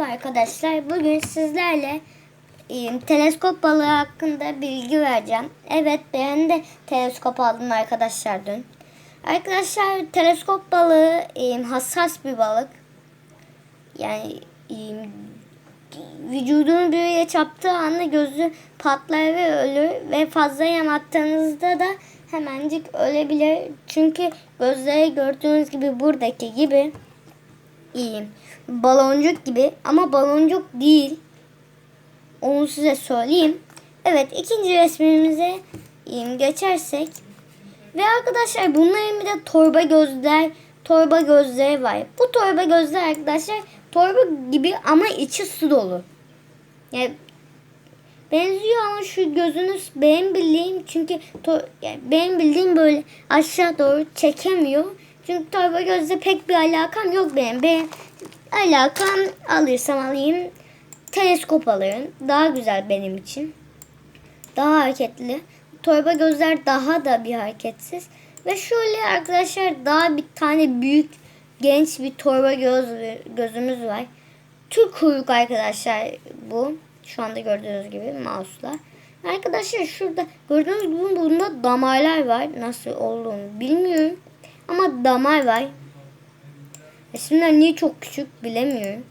Arkadaşlar bugün sizlerle teleskop balığı hakkında bilgi vereceğim. Evet ben de teleskop aldım arkadaşlar dün. Arkadaşlar teleskop balığı hassas bir balık. Yani e, vücudunu yere çarptığı anda gözü patlar ve ölür ve fazla yem attığınızda da hemencik ölebilir. Çünkü gözleri gördüğünüz gibi buradaki gibi iyiyim. Baloncuk gibi ama baloncuk değil. Onu size söyleyeyim. Evet ikinci resmimize geçersek. Ve arkadaşlar bunların bir de torba gözler, torba gözleri var. Bu torba gözler arkadaşlar torba gibi ama içi su dolu. Yani benziyor ama şu gözünüz benim bildiğim çünkü to, yani benim bildiğim böyle aşağı doğru çekemiyor. Çünkü torba gözle pek bir alakam yok benim. Benim alakam alırsam alayım teleskop alırım. Daha güzel benim için. Daha hareketli. Torba gözler daha da bir hareketsiz. Ve şöyle arkadaşlar daha bir tane büyük genç bir torba göz gözümüz var. Türk kuyruk arkadaşlar bu. Şu anda gördüğünüz gibi mouse'la. Arkadaşlar şurada gördüğünüz gibi bunda damarlar var. Nasıl olduğunu bilmiyorum. Ama damar var. Resimler niye çok küçük bilemiyorum.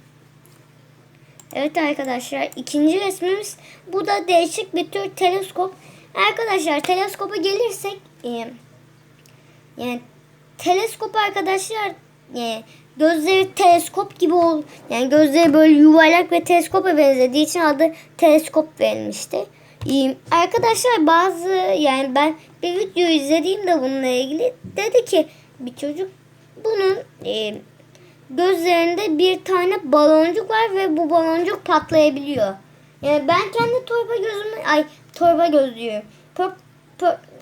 Evet arkadaşlar ikinci resmimiz bu da değişik bir tür teleskop. Arkadaşlar teleskopa gelirsek e, yani teleskop arkadaşlar e, gözleri teleskop gibi ol yani gözleri böyle yuvarlak ve teleskopa benzediği için adı teleskop verilmişti. E, arkadaşlar bazı yani ben bir video izlediğimde bununla ilgili dedi ki bir çocuk bunun e, gözlerinde bir tane baloncuk var ve bu baloncuk patlayabiliyor. Yani ben kendi torba gözümü ay torba göz diyorum. Por,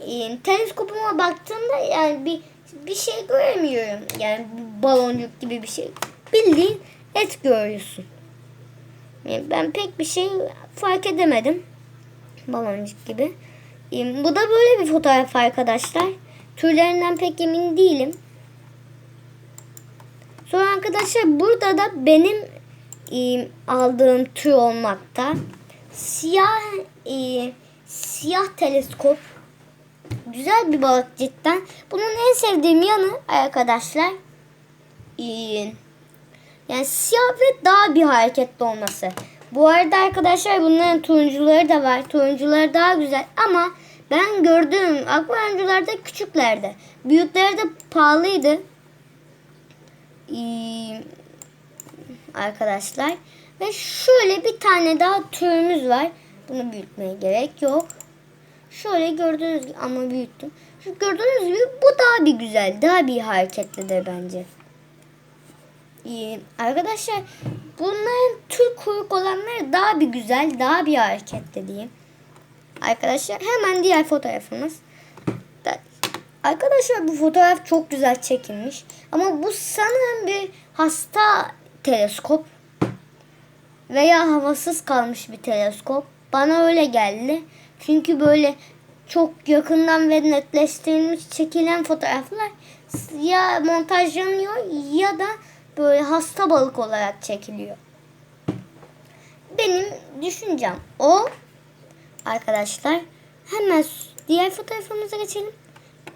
e, teleskopuma baktığımda yani bir bir şey göremiyorum. Yani baloncuk gibi bir şey. Bildiğin et görüyorsun. Yani ben pek bir şey fark edemedim. Baloncuk gibi. E, bu da böyle bir fotoğraf arkadaşlar. Türlerinden pek emin değilim. Sonra arkadaşlar burada da benim e, aldığım tür olmakta. Siyah e, siyah teleskop. Güzel bir balık cidden. Bunun en sevdiğim yanı arkadaşlar e, yani siyah ve daha bir hareketli olması. Bu arada arkadaşlar bunların turuncuları da var. Turuncuları daha güzel ama ben gördüğüm akvaryumcularda küçüklerde. Büyükleri de pahalıydı arkadaşlar. Ve şöyle bir tane daha türümüz var. Bunu büyütmeye gerek yok. Şöyle gördüğünüz gibi ama büyüttüm. Şu gördüğünüz gibi bu daha bir güzel. Daha bir hareketlidir bence. Ee, arkadaşlar bunların tür kuyruk olanları daha bir güzel. Daha bir hareketli diyeyim. Arkadaşlar hemen diğer fotoğrafımız. Arkadaşlar bu fotoğraf çok güzel çekilmiş. Ama bu sanırım bir hasta teleskop. Veya havasız kalmış bir teleskop. Bana öyle geldi. Çünkü böyle çok yakından ve netleştirilmiş çekilen fotoğraflar ya montajlanıyor ya da böyle hasta balık olarak çekiliyor. Benim düşüncem o. Arkadaşlar hemen diğer fotoğrafımıza geçelim.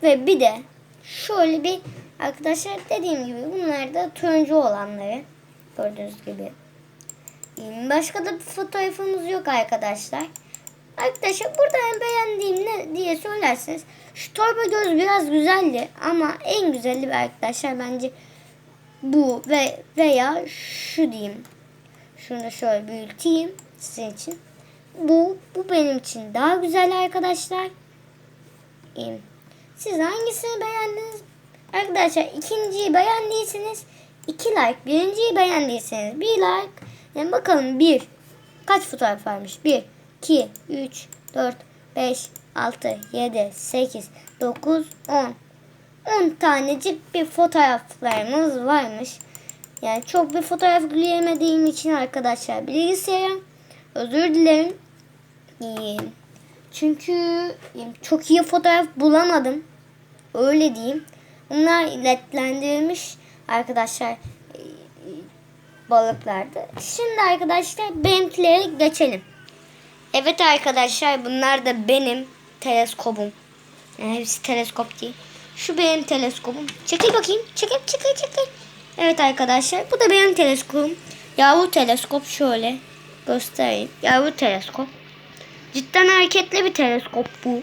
Ve bir de şöyle bir arkadaşlar dediğim gibi bunlar da turuncu olanları gördüğünüz gibi. Başka da bir fotoğrafımız yok arkadaşlar. Arkadaşlar burada en beğendiğim ne diye söylerseniz şu torba göz biraz güzeldi ama en güzeli arkadaşlar bence bu ve veya şu diyeyim. Şunu da şöyle büyüteyim sizin için. Bu bu benim için daha güzel arkadaşlar. Siz hangisini beğendiniz? Arkadaşlar ikinciyi beğendiyseniz iki like. Birinciyi beğendiyseniz bir like. Yani bakalım bir. Kaç fotoğraf varmış? Bir, iki, üç, dört, beş, altı, yedi, sekiz, dokuz, on. On tanecik bir fotoğraflarımız varmış. Yani çok bir fotoğraf yüklemediğim için arkadaşlar bilgisayara özür dilerim. İyi. Çünkü çok iyi fotoğraf bulamadım. Öyle diyeyim. Bunlar ledlendirilmiş arkadaşlar balıklardı. Şimdi arkadaşlar benimkilere geçelim. Evet arkadaşlar bunlar da benim teleskobum. Yani hepsi teleskop değil. Şu benim teleskobum. Çekil bakayım. Çekil çekil çekil. Evet arkadaşlar bu da benim teleskobum. Yavru teleskop şöyle göstereyim. Yavru teleskop. Cidden hareketli bir teleskop bu.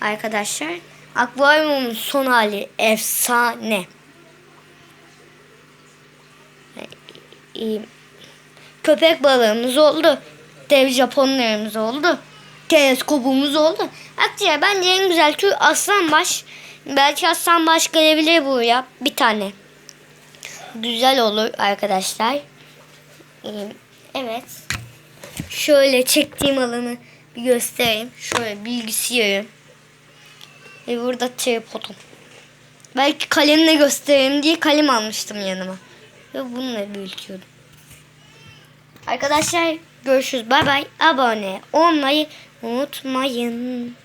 Arkadaşlar akvaryumun son hali efsane. Köpek balığımız oldu. Dev Japonlarımız oldu. Teleskopumuz oldu. Akciğer bence en güzel tür aslanbaş. Belki aslanbaş gelebilir buraya. Bir tane. Güzel olur arkadaşlar. Evet. Şöyle çektiğim alanı bir göstereyim. Şöyle bilgisayarım. Ve burada tripodum. Belki kalemle göstereyim diye kalem almıştım yanıma. Ve bununla büyütüyordum. Arkadaşlar görüşürüz. Bay bay. Abone olmayı unutmayın.